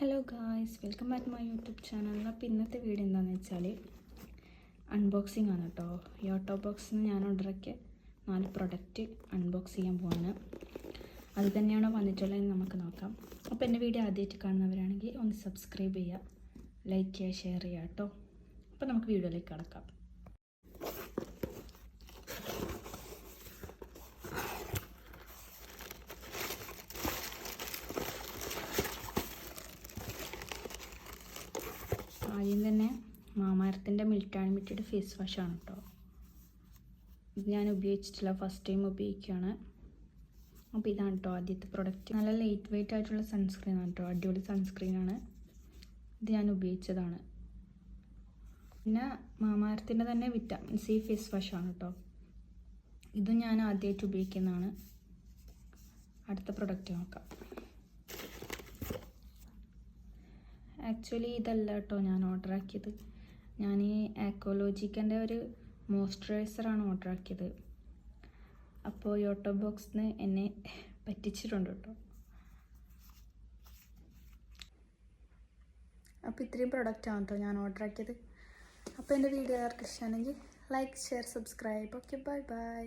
Hello guys welcome back my YouTube channel അപ്പോൾ ഇന്നത്തെ video എന്താണെന്ന് വെച്ചാൽ അൺബോക്സിംഗ് ആണ് കേട്ടോ ഈ ഓട്ടോ ബോക്സിൽ നിന്ന് ഞാൻ ഓർഡറാക്കിയ നാല് പ്രൊഡക്റ്റ് അൺബോക്സ് ചെയ്യാൻ പോവാണ്. അത് തന്നെയാണോ വന്നിട്ടുള്ളതെന്ന് നമുക്ക് നോക്കാം. അപ്പോൾ എന്റെ വീഡിയോ ആദ്യമായിട്ട് കാണുന്നവരാണെങ്കിൽ ഒന്ന് സബ്സ്ക്രൈബ് ചെയ്യുക ലൈക്ക് ചെയ്യുക ഷെയർ ചെയ്യുക കേട്ടോ അപ്പോൾ നമുക്ക് വീഡിയോയിലേക്ക് കിടക്കാം. ആദ്യം തന്നെ മാമാരത്തിന്റെ മിൽട്ടാണി മിറ്റിയുടെ ഫേസ് വാഷാണ് കേട്ടോ ഇത് ഞാൻ ഉപയോഗിച്ചിട്ടില്ല ഫസ്റ്റ് ടൈം ഉപയോഗിക്കുകയാണ്. അപ്പോൾ ഇതാണ് കേട്ടോ ആദ്യത്തെ പ്രൊഡക്റ്റ് നല്ല ലൈറ്റ് വെയിറ്റ് ആയിട്ടുള്ള സൺസ്ക്രീൻ ആണ് കേട്ടോ അടിപൊളി സൺസ്ക്രീനാണ് ഇത് ഞാൻ ഉപയോഗിച്ചതാണ്. പിന്നെ മാമാരത്തിന്റെ തന്നെ വിറ്റാമിൻ സി ഫേസ് വാഷാണ് കേട്ടോ ഇതും ഞാൻ ആദ്യമായിട്ട് ഉപയോഗിക്കുന്നതാണ്. അടുത്ത പ്രൊഡക്റ്റ് നോക്കാം. ആക്ച്വലി ഇതല്ല കേട്ടോ ഞാൻ ഓർഡർ ആക്കിയത്. ഞാൻ ഈ ആക്കോലോജിക്കന്റെ ഒരു മോയ്സ്ചറൈസറാണ് ഓർഡർ ആക്കിയത്. അപ്പോൾ യോട്ടോ ബോക്സിൽ നിന്ന് എന്നെ പറ്റിച്ചിട്ടുണ്ട് കേട്ടോ. അപ്പോൾ ഇത്രയും പ്രൊഡക്റ്റാണ് കേട്ടോ ഞാൻ ഓർഡർ ആക്കിയത്. അപ്പോൾ എന്റെ video ആർക്കിഷ്ടമാണെങ്കിൽ like share subscribe okay bye bye